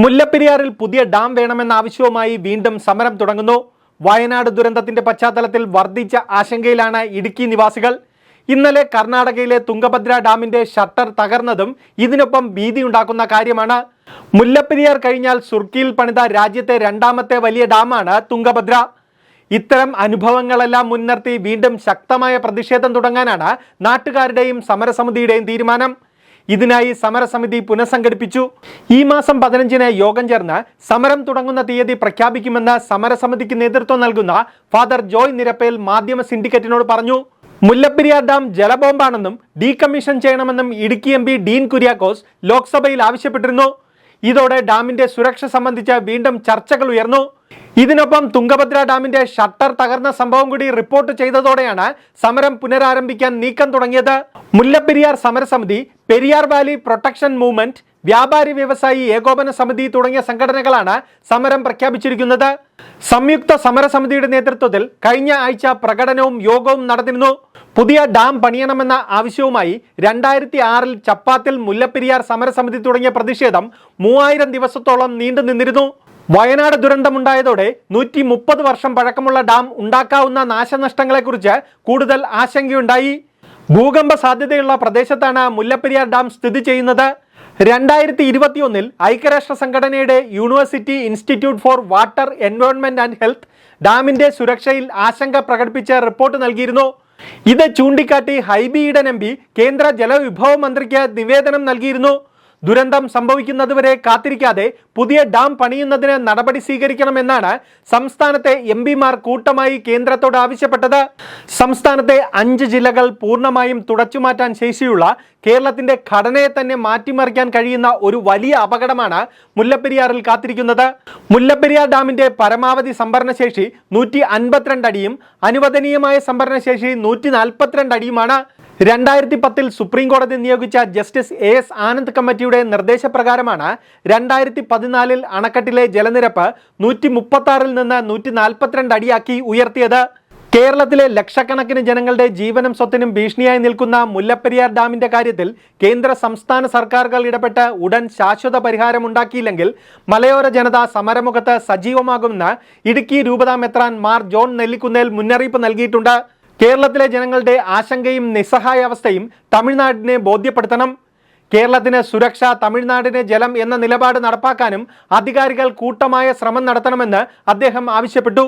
മുല്ലപ്പെരിയാറിൽ പുതിയ ഡാം വേണമെന്ന ആവശ്യവുമായി വീണ്ടും സമരം തുടങ്ങുന്നു. വയനാട് ദുരന്തത്തിന്റെ പശ്ചാത്തലത്തിൽ വർദ്ധിച്ച ആശങ്കയിലാണ് ഇടുക്കി നിവാസികൾ. ഇന്നലെ കർണാടകയിലെ തുങ്കഭദ്ര ഡാമിന്റെ ഷട്ടർ തകർന്നതും ഇതിനൊപ്പം ഭീതിയുണ്ടാക്കുന്ന കാര്യമാണ്. മുല്ലപ്പെരിയാർ കഴിഞ്ഞാൽ സുർക്കിയിൽ പണിത രാജ്യത്തെ രണ്ടാമത്തെ വലിയ ഡാമാണ് തുങ്കഭദ്ര. ഇത്തരം അനുഭവങ്ങളെല്ലാം മുൻനിർത്തി വീണ്ടും ശക്തമായ പ്രതിഷേധം തുടങ്ങാനാണ് നാട്ടുകാരുടെയും സമരസമിതിയുടെയും തീരുമാനം. ഇതിനായി സമരസമിതി പുനഃസംഘടിപ്പിച്ചു. ഈ മാസം പതിനഞ്ചിന് യോഗം ചേർന്ന് സമരം തുടങ്ങുന്ന തീയതി പ്രഖ്യാപിക്കുമെന്ന് സമരസമിതിക്ക് നേതൃത്വം നൽകുന്ന ഫാദർ ജോയ് നിരപ്പേൽ മാധ്യമ സിൻഡിക്കേറ്റിനോട് പറഞ്ഞു. മുല്ലപ്പെരിയാർ ഡാം ജലബോംബാണെന്നും ഡീകമ്മീഷൻ ചെയ്യണമെന്നും ഇടുക്കി എം പി ഡീൻ കുര്യാക്കോസ് ലോക്സഭയിൽ ആവശ്യപ്പെട്ടിരുന്നു. ഇതോടെ ഡാമിന്റെ സുരക്ഷ സംബന്ധിച്ച് വീണ്ടും ചർച്ചകൾ ഉയർന്നു. ഇതിനൊപ്പം തുംഗഭദ്ര ഡാമിന്റെ ഷട്ടർ തകർന്ന സംഭവം കൂടി റിപ്പോർട്ട് ചെയ്തതോടെയാണ് സമരം പുനരാരംഭിക്കാൻ നീക്കം തുടങ്ങിയത്. മുല്ലപ്പെരിയാർ സമരസമിതി പെരിയാർ വാലി പ്രൊട്ടക്ഷൻ മൂവ്മെന്റ് വ്യാപാരി വ്യവസായി ഏകോപന സമിതി തുടങ്ങിയ സംഘടനകളാണ് സമരം പ്രഖ്യാപിച്ചിരിക്കുന്നത്. സംയുക്ത സമരസമിതിയുടെ നേതൃത്വത്തിൽ കഴിഞ്ഞ ആഴ്ച പ്രകടനവും യോഗവും നടന്നിരുന്നു. പുതിയ ഡാം പണിയണമെന്ന ആവശ്യവുമായി രണ്ടായിരത്തി ആറിൽ ചപ്പാത്തിൽ മുല്ലപ്പെരിയാർ സമരസമിതി തുടങ്ങിയ പ്രതിഷേധം മൂവായിരം ദിവസത്തോളം നീണ്ടു നിന്നിരുന്നു. വയനാട് ദുരന്തമുണ്ടായതോടെ നൂറ്റി മുപ്പത് വർഷം പഴക്കമുള്ള ഡാം ഉണ്ടാക്കാവുന്ന നാശനഷ്ടങ്ങളെക്കുറിച്ച് കൂടുതൽ ആശങ്കയുണ്ടായി. ഭൂകമ്പ സാധ്യതയുള്ള പ്രദേശത്താണ് മുല്ലപ്പെരിയാർ ഡാം സ്ഥിതി ചെയ്യുന്നത്. രണ്ടായിരത്തി ഇരുപത്തിയൊന്നിൽ ഐക്യരാഷ്ട്ര സംഘടനയുടെ university institute for water environment and health ഡാമിന്റെ സുരക്ഷയിൽ ആശങ്ക പ്രകടിപ്പിച്ച റിപ്പോർട്ട് നൽകിയിരുന്നു. ഇത് ചൂണ്ടിക്കാട്ടി ഹൈബി ഈഡൻ എം കേന്ദ്ര ജലവിഭവ മന്ത്രിക്ക് നിവേദനം നൽകിയിരുന്നു. ദുരന്തം സംഭവിക്കുന്നതുവരെ കാത്തിരിക്കാതെ പുതിയ ഡാം പണിയുന്നതിന് നടപടി സ്വീകരിക്കണമെന്നാണ് സംസ്ഥാനത്തെ എം പിമാർ കൂട്ടമായി കേന്ദ്രത്തോട് ആവശ്യപ്പെട്ടത്. സംസ്ഥാനത്തെ അഞ്ച് ജില്ലകൾ പൂർണമായും തുടച്ചുമാറ്റാൻ ശേഷിയുള്ള കേരളത്തിന്റെ ഘടനയെ തന്നെ മാറ്റിമറിക്കാൻ കഴിയുന്ന ഒരു വലിയ അപകടമാണ് മുല്ലപ്പെരിയാറിൽ കാത്തിരിക്കുന്നത്. മുല്ലപ്പെരിയാർ ഡാമിന്റെ പരമാവധി സംഭരണശേഷി നൂറ്റി അൻപത്തിരണ്ട് അടിയും അനുവദനീയമായ സംഭരണശേഷി നൂറ്റി നാൽപ്പത്തിരണ്ട് അടിയുമാണ്. രണ്ടായിരത്തി പത്തിൽ സുപ്രീം കോടതി നിയോഗിച്ച ജസ്റ്റിസ് എ എസ് ആനന്ദ് കമ്മിറ്റിയുടെ നിർദ്ദേശപ്രകാരമാണ് രണ്ടായിരത്തി പതിനാലിൽ അണക്കെട്ടിലെ ജലനിരപ്പ് നൂറ്റി മുപ്പത്തി നിന്ന് നൂറ്റി നാൽപ്പത്തിരണ്ട് അടിയാക്കി ഉയർത്തിയത്. കേരളത്തിലെ ലക്ഷക്കണക്കിന് ജനങ്ങളുടെ ജീവനും സ്വത്തിനും ഭീഷണിയായി നിൽക്കുന്ന മുല്ലപ്പെരിയാർ ഡാമിന്റെ കാര്യത്തിൽ കേന്ദ്ര സംസ്ഥാന സർക്കാരുകൾ ഇടപെട്ട് ഉടൻ ശാശ്വത പരിഹാരമുണ്ടാക്കിയില്ലെങ്കിൽ മലയോര ജനത സമരമുഖത്ത് സജീവമാകുമെന്ന് ഇടുക്കി രൂപതാ മെത്രാൻ മാർ ജോൺ നെല്ലിക്കുന്നേൽ മുന്നറിയിപ്പ് നൽകിയിട്ടുണ്ട്. കേരളത്തിലെ ജനങ്ങളുടെ ആശങ്കയും നിസ്സഹായാവസ്ഥയും തമിഴ്നാടിനെ ബോധ്യപ്പെടുത്തണം. കേരളത്തിന് സുരക്ഷ തമിഴ്നാടിന് ജലം എന്ന നിലപാട് നടപ്പാക്കാനും അധികാരികൾ കൂട്ടമായ ശ്രമം നടത്തണമെന്ന് അദ്ദേഹം ആവശ്യപ്പെട്ടു.